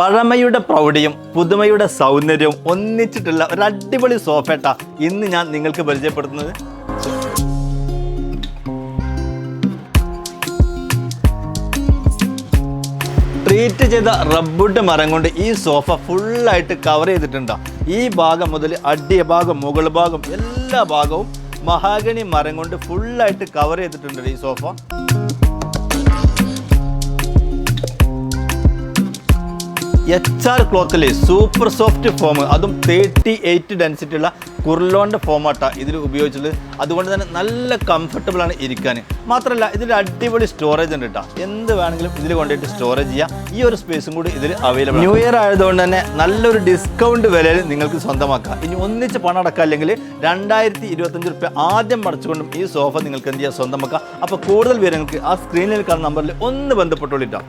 പഴമയുടെ പ്രൗഢിയും പുതുമയുടെ സൗന്ദര്യവും ഒന്നിച്ചിട്ടുള്ള ഒരു അടിപൊളി സോഫേട്ട ഇന്ന് ഞാൻ നിങ്ങൾക്ക് പരിചയപ്പെടുത്തുന്നത്. ട്രീറ്റ് ചെയ്ത റബ്ബുഡ് മരം കൊണ്ട് ഈ സോഫ ഫുള്ളായിട്ട് കവർ ചെയ്തിട്ടുണ്ടോ. ഈ ഭാഗം മുതൽ അടിയ ഭാഗം മുകൾ ഭാഗം എല്ലാ ഭാഗവും മഹാഗണി മരം കൊണ്ട് ഫുള്ളായിട്ട് കവർ ചെയ്തിട്ടുണ്ട് ഈ സോഫ. എച്ച് ആർ ക്ലോത്തിൽ സൂപ്പർ സോഫ്റ്റ് ഫോം അതും തേർട്ടി എയ്റ്റ് ഡെൻസിറ്റി ഉള്ള കുർലോന്റെ ഫോമാട്ടാണ് ഇതിൽ ഉപയോഗിച്ചത്. അതുകൊണ്ട് തന്നെ നല്ല കംഫർട്ടബിൾ ആണ് ഇരിക്കാൻ മാത്രമല്ല ഇതിൽ അടിപൊളി സ്റ്റോറേജ് ഉണ്ട് കേട്ടോ എന്ത് വേണമെങ്കിലും ഇതിൽ കൊണ്ടുപോയിട്ട് സ്റ്റോറേജ് ചെയ്യാം. ഈ ഒരു സ്പേസും കൂടി ഇതിൽ അവൈലബിൾ ന്യൂ ഇയർ ആയതുകൊണ്ട് തന്നെ നല്ലൊരു ഡിസ്കൗണ്ട് വിലയിൽ നിങ്ങൾക്ക് സ്വന്തമാക്കാം. ഇനി ഒന്നിച്ച് പണം അടക്കാം അല്ലെങ്കിൽ രണ്ടായിരത്തി ഇരുപത്തഞ്ച് റുപ്യ ആദ്യം അടച്ചുകൊണ്ടും ഈ സോഫ നിങ്ങൾക്ക് എന്ത് ചെയ്യാം സ്വന്തമാക്കാം. അപ്പോൾ കൂടുതൽ വിവരങ്ങൾക്ക് ആ സ്ക്രീനിൽ കാണുന്ന നമ്പറിൽ ഒന്ന് ബന്ധപ്പെട്ടോളിട്ടോ